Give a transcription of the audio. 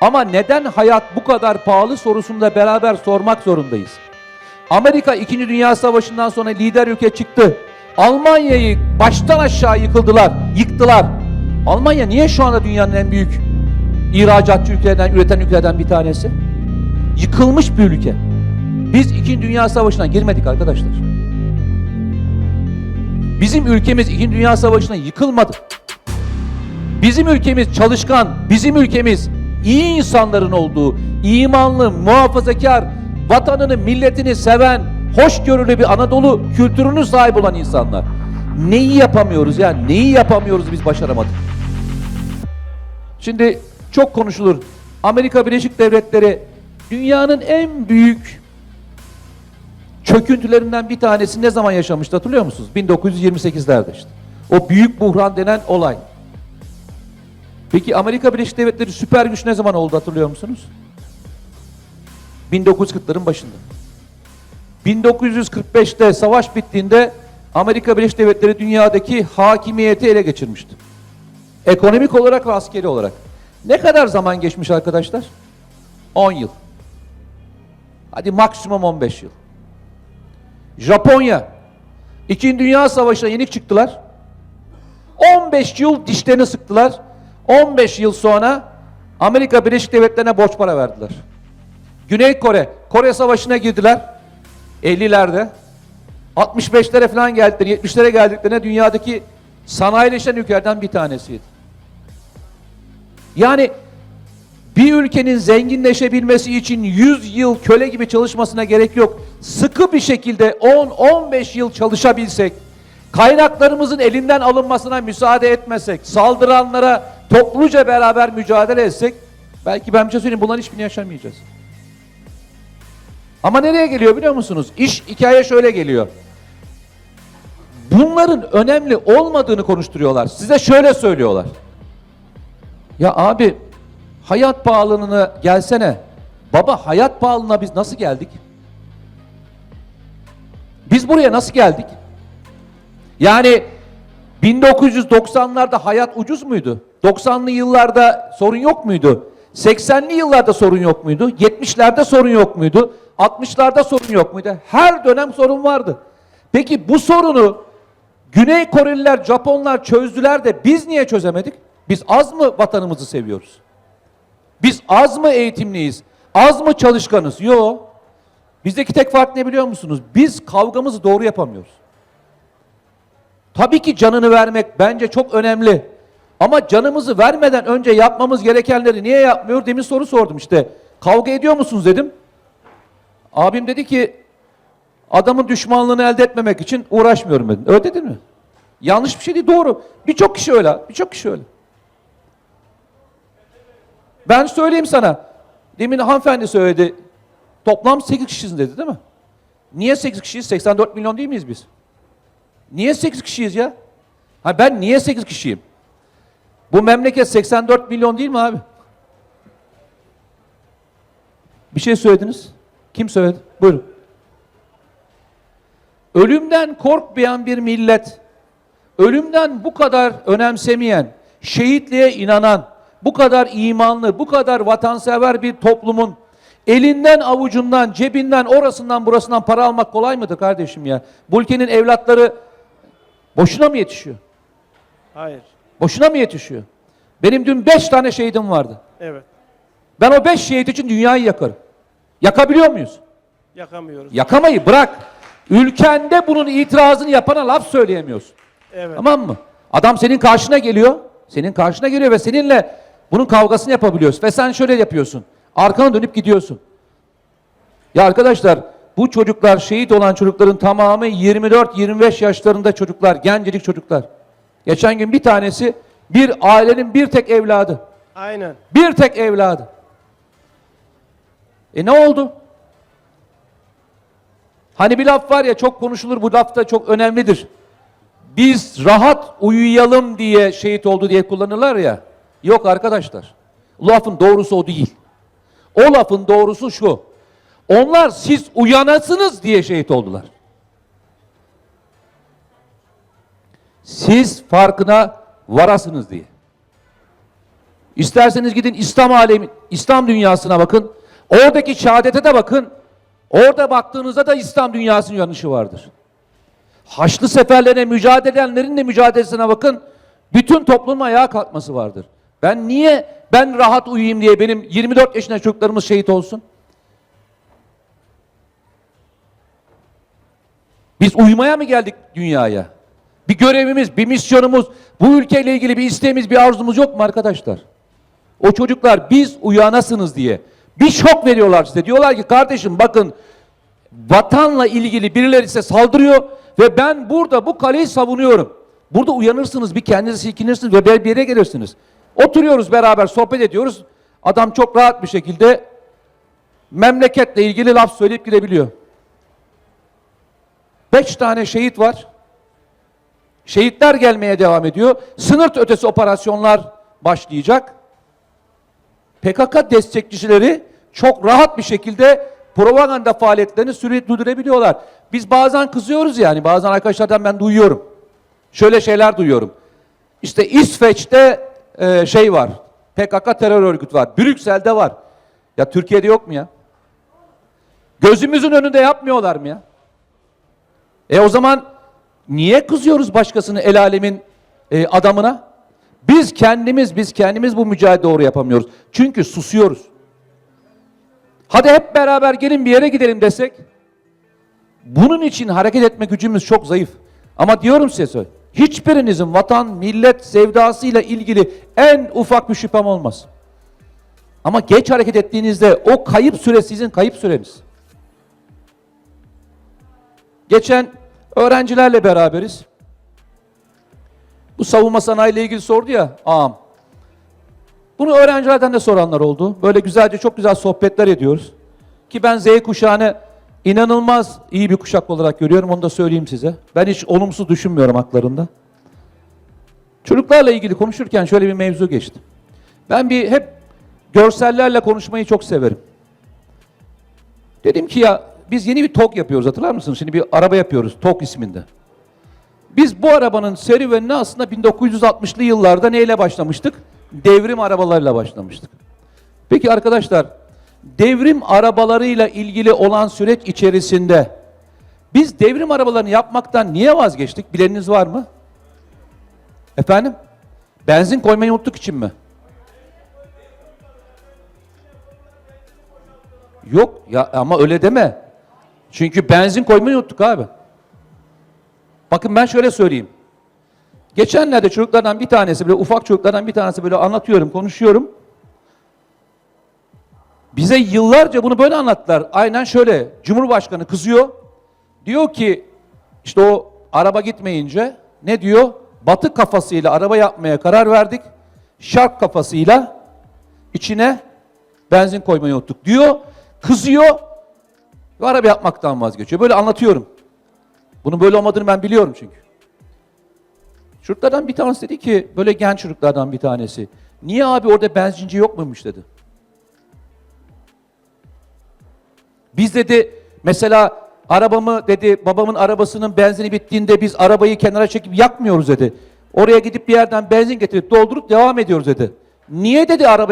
Ama neden hayat bu kadar pahalı sorusunu da beraber sormak zorundayız. Amerika 2. Dünya Savaşı'ndan sonra lider ülke çıktı. Almanya'yı baştan aşağı yıkıldılar, yıktılar. Almanya niye şu anda dünyanın en büyük ihracatçı ülkelerden, üreten ülkelerden bir tanesi? Yıkılmış bir ülke. Biz 2. Dünya Savaşı'na girmedik arkadaşlar. Bizim ülkemiz 2. Dünya Savaşı'na yıkılmadı. Bizim ülkemiz çalışkan, bizim ülkemiz iyi insanların olduğu, imanlı, muhafazakar, vatanını, milletini seven, hoşgörülü bir Anadolu kültürünü sahip olan insanlar. Neyi yapamıyoruz ya? Neyi yapamıyoruz biz başaramadık? Şimdi çok konuşulur. Amerika Birleşik Devletleri dünyanın en büyük çöküntülerinden bir tanesi ne zaman yaşamıştı hatırlıyor musunuz? 1928'lerde işte. O büyük buhran denen olay. Peki Amerika Birleşik Devletleri süper güç ne zaman oldu hatırlıyor musunuz? 1940'ların başında. 1945'te savaş bittiğinde Amerika Birleşik Devletleri dünyadaki hakimiyeti ele geçirmişti. Ekonomik olarak ve askeri olarak. Ne kadar zaman geçmiş arkadaşlar? 10 yıl. Hadi maksimum 15 yıl. Japonya. İkinci Dünya Savaşı'na yenik çıktılar. 15 yıl dişlerini sıktılar. 15 yıl sonra Amerika Birleşik Devletleri'ne borç para verdiler. Güney Kore, Kore Savaşı'na girdiler. 50'lerde. 65'lere falan geldikleri, 70'lere geldiklerine dünyadaki sanayileşen ülkelerden bir tanesiydi. Yani bir ülkenin zenginleşebilmesi için 100 yıl köle gibi çalışmasına gerek yok. Sıkı bir şekilde 10-15 yıl çalışabilsek, kaynaklarımızın elinden alınmasına müsaade etmesek, saldıranlara topluca beraber mücadele etsek, belki ben bir şey söyleyeyim bunların hiçbirini yaşamayacağız. Ama nereye geliyor biliyor musunuz? İş hikaye şöyle geliyor. Bunların önemli olmadığını konuşturuyorlar. Size şöyle söylüyorlar. Ya abi hayat pahalılığına gelsene. Baba hayat pahalılığına biz nasıl geldik? Biz buraya nasıl geldik? Yani 1990'larda hayat ucuz muydu? 90'lı yıllarda sorun yok muydu? 80'li yıllarda sorun yok muydu? 70'lerde sorun yok muydu? 60'larda sorun yok muydu? Her dönem sorun vardı. Peki bu sorunu Güney Koreliler, Japonlar çözdüler de biz niye çözemedik? Biz az mı vatanımızı seviyoruz? Biz az mı eğitimliyiz? Az mı çalışkanız? Yok. Bizdeki tek fark ne biliyor musunuz? Biz kavgamızı doğru yapamıyoruz. Tabii ki canını vermek bence çok önemli. Ama canımızı vermeden önce yapmamız gerekenleri niye yapmıyor? Demin soru sordum işte. Kavga ediyor musunuz dedim. Abim dedi ki adamın düşmanlığını elde etmemek için uğraşmıyorum dedim. Öyle dedin mi? Yanlış bir şey değil doğru. Birçok kişi öyle. Birçok kişi öyle. Ben söyleyeyim sana. Demin hanımefendi söyledi. Toplam 8 kişiyiz dedi değil mi? Niye 8 kişiyiz? 84 milyon değil miyiz biz? Niye 8 kişiyiz ya? Ha ben niye 8 kişiyim? Bu memleket 84 milyon değil mi abi? Bir şey söylediniz. Kim söyledi? Buyurun. Ölümden korkmayan bir millet, ölümden bu kadar önemsemeyen, şehitliğe inanan, bu kadar imanlı, bu kadar vatansever bir toplumun elinden avucundan, cebinden, orasından burasından para almak kolay mıdır kardeşim ya? Bu ülkenin evlatları boşuna mı yetişiyor? Hayır. Boşuna mı yetişiyor? Benim dün beş tane şehidim vardı. Evet. Ben o beş şehit için dünyayı yakarım. Yakabiliyor muyuz? Yakamıyoruz. Yakamayı bırak. Ülkende bunun itirazını yapana laf söyleyemiyorsun. Evet. Tamam mı? Adam senin karşına geliyor. Senin karşına geliyor ve seninle bunun kavgasını yapabiliyorsun. Ve sen şöyle yapıyorsun. Arkana dönüp gidiyorsun. Ya arkadaşlar bu çocuklar şehit olan çocukların tamamı 24-25 yaşlarında çocuklar, gencecik çocuklar. Geçen gün bir tanesi bir ailenin bir tek evladı. Aynen. Bir tek evladı. E ne oldu? Hani bir laf var ya çok konuşulur bu laf da çok önemlidir. Biz rahat uyuyalım diye şehit oldu diye kullanırlar ya. Yok arkadaşlar. Lafın doğrusu o değil. O lafın doğrusu şu. Onlar siz uyanasınız diye şehit oldular. Siz farkına varasınız diye. İsterseniz gidin İslam alemi, İslam dünyasına bakın. Oradaki şehadete de bakın. Orada baktığınızda da İslam dünyasının yanlışı vardır. Haçlı seferlerine mücadele edenlerin de mücadelesine bakın. Bütün toplumun ayağa kalkması vardır. Ben niye ben rahat uyuyayım diye benim 24 yaşında çocuklarımız şehit olsun? Biz uyumaya mı geldik dünyaya? Bir görevimiz, bir misyonumuz, bu ülkeyle ilgili bir isteğimiz, bir arzumuz yok mu arkadaşlar? O çocuklar biz uyanasınız diye bir şok veriyorlar size. Diyorlar ki kardeşim bakın vatanla ilgili birileri size saldırıyor ve ben burada bu kaleyi savunuyorum. Burada uyanırsınız, bir kendinizi silkinirsiniz ve bir yere gelirsiniz. Oturuyoruz beraber, sohbet ediyoruz. Adam çok rahat bir şekilde memleketle ilgili laf söyleyip gidebiliyor. Beş tane şehit var. Şehitler gelmeye devam ediyor. Sınır ötesi operasyonlar başlayacak. PKK destekçileri çok rahat bir şekilde propaganda faaliyetlerini sürdürebiliyorlar. Biz bazen kızıyoruz yani. Bazen arkadaşlardan ben duyuyorum. Şöyle şeyler duyuyorum. İşte İsveç'te e, şey var. PKK terör örgütü var. Brüksel'de var. Ya Türkiye'de yok mu ya? Gözümüzün önünde yapmıyorlar mı ya? E o zaman niye kızıyoruz başkasını el alemin e, adamına? Biz kendimiz, biz kendimiz bu mücadele doğru yapamıyoruz. Çünkü susuyoruz. Hadi hep beraber gelin bir yere gidelim desek. Bunun için hareket etme gücümüz çok zayıf. Ama diyorum size. Hiçbirinizin vatan, millet sevdasıyla ilgili en ufak bir şüphem olmaz. Ama geç hareket ettiğinizde o kayıp süre sizin kayıp süreniz. Geçen öğrencilerle beraberiz. Bu savunma sanayi ile ilgili sordu ya ağam. Bunu öğrencilerden de soranlar oldu. Böyle güzelce çok güzel sohbetler ediyoruz. Ki ben Z kuşağını inanılmaz iyi bir kuşak olarak görüyorum. Onu da söyleyeyim size. Ben hiç olumsuz düşünmüyorum haklarında. Çocuklarla ilgili konuşurken şöyle bir mevzu geçti. Ben bir hep görsellerle konuşmayı çok severim. Dedim ki ya biz yeni bir TOG yapıyoruz hatırlar mısınız? Şimdi bir araba yapıyoruz TOG isminde. Biz bu arabanın serüvenine aslında 1960'lı yıllarda neyle başlamıştık? Devrim arabalarıyla başlamıştık. Peki arkadaşlar, devrim arabalarıyla ilgili olan süreç içerisinde biz devrim arabalarını yapmaktan niye vazgeçtik? Bileniniz var mı? Efendim? Benzin koymayı unuttuk için mi? Yok ya ama öyle deme. Çünkü benzin koymayı unuttuk abi. Bakın ben şöyle söyleyeyim. Geçenlerde çocuklardan bir tanesi böyle ufak çocuklardan bir tanesi böyle anlatıyorum, konuşuyorum. Bize yıllarca bunu böyle anlattılar. Aynen şöyle. Cumhurbaşkanı kızıyor. Diyor ki işte o araba gitmeyince ne diyor? Batı kafasıyla araba yapmaya karar verdik. Şark kafasıyla içine benzin koymayı unuttuk diyor. Kızıyor ve araba yapmaktan vazgeçiyor. Böyle anlatıyorum. Bunun böyle olmadığını ben biliyorum çünkü. Çocuklardan bir tanesi dedi ki, böyle genç çocuklardan bir tanesi. Niye abi orada benzinci yok muymuş dedi. Biz dedi mesela arabamı dedi babamın arabasının benzini bittiğinde biz arabayı kenara çekip yakmıyoruz dedi. Oraya gidip bir yerden benzin getirip doldurup devam ediyoruz dedi. Niye dedi araba